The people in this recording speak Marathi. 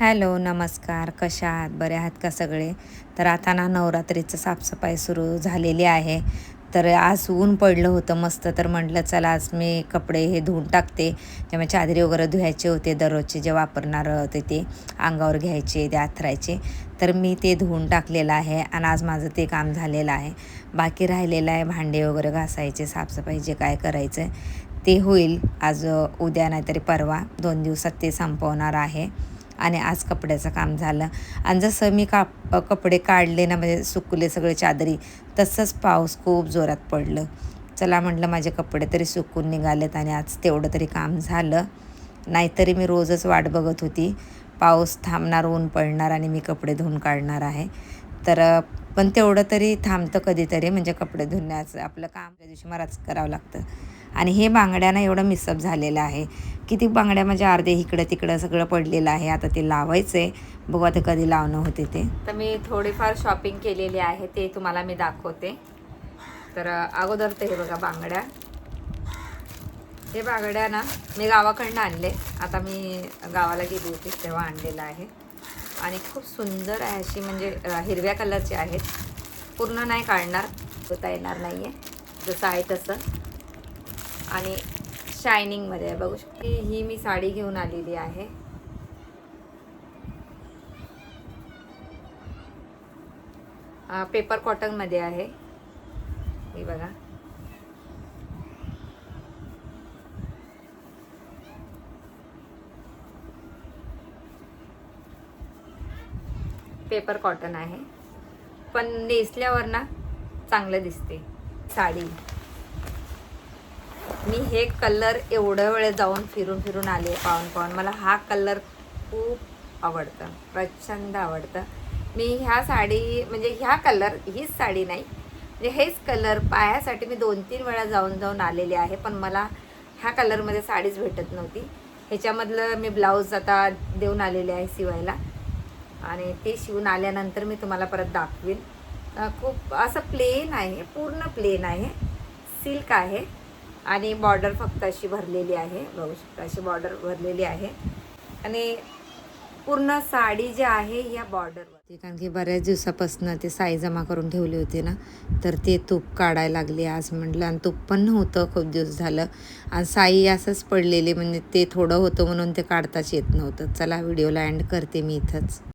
हॅलो नमस्कार. कशा आहात? बरे आहात का सगळे? तर आता ना नवरात्रीचं साफसफाई सुरू झालेली आहे. तर आज ऊन पडलं होतं मस्त. तर म्हटलं चला आज मी कपडे हे धुवून टाकते. जेव्हा चादरी वगैरे धुवायचे होते दररोजचे जे वापरणार होते ते अंगावर घ्यायचे ते आथरायचे. तर मी ते धुवून टाकलेलं आहे आणि आज माझं ते काम झालेलं आहे. बाकी राहिलेलं आहे भांडे वगैरे घासायचे साफसफाई जे काय करायचं ते होईल. आज उद्या नाहीतरी परवा दोन दिवसात ते संपवणार आहे. आणि आज कपड्याचं काम झालं. आणि जसं मी का कपडे काढले ना म्हणजे सुकले सगळे चादरी तसंच पाऊस खूप जोरात पडलं. चला म्हटलं माझे कपडे तरी सुकून निघालेत आणि आज तेवढं तरी काम झालं. नाहीतरी मी रोजच वाट बघत होती. पाऊस थांबणार ऊन पडणार आणि मी कपडे धुवून काढणार आहे. तर पण तेवढं तरी थांबतं कधीतरी म्हणजे कपडे धुण्याचं आपलं काम त्या दिवशी मलाच करावं लागतं. आणि हे बांगड्यांना एवढं मिसअप झालेलं आहे किती बांगड्या म्हणजे अर्धे इकडं तिकडं सगळं पडलेलं आहे आता ते लावायचं आहे बघू आता कधी लावणं होते ते. तर मी थोडीफार शॉपिंग केलेली आहे ते तुम्हाला मी दाखवते. तर अगोदर ते हे बघा बांगड्या. हे बांगड्या ना मी गावाकडनं आणले. आता मी गावाला गेली होती तेव्हा आणलेलं आहे. आणि खूप सुंदर आहे अशी म्हणजे हिरव्या कलरची आहेत पूर्ण नाही काढणार होता येणार नाही आहे जसं आहे तसं. आणि शायनिंगमध्ये आहे. बघू शकते ही मी साडी घेऊन आलेली आहे. पेपर कॉटनमध्ये आहे. हे बघा. पेपर कॉटन आहे. पण नेसल्यावर ना चांगलं दिसते. साडी. मी हे कलर एवढं वेळ जाऊन फिरून फिरून आले पाहून पाहून. मला हा कलर खूप आवडतं. प्रचंड आवडतं. मी ह्या साडी म्हणजे ह्या कलर हीच साडी नाही. म्हणजे हेच कलर पायासाठी मी दोन तीन वेळा जाऊन जाऊन आलेले आहे. पण मला ह्या कलरमध्ये साडीच भेटत नव्हती. ह्याच्यामधलं मी ब्लाऊज आता देऊन आलेले आहे शिवायला. आणि ते शिवून आल्यानंतर मी तुम्हाला परत दाखवेन. खूप असं प्लेन आहे पूर्ण प्लेन आहे. सिल्क आहे आणि बॉर्डर फक्त अशी भरलेली आहे बघू शकता अशी बॉर्डर भरलेली आहे. आणि पूर्ण साडी जी आहे या बॉर्डरवरती कारण की बऱ्याच दिवसापासून ते साई जमा करून ठेवली होती ना तर ते तूप काढायला लागले आज म्हटलं आणि तूप पण नव्हतं खूप दिवस झालं. आणि साई असंच पडलेली म्हणजे ते थोडं होतं म्हणून ते काढताच येत नव्हतं. चला व्हिडिओला एंड करते मी इथंच.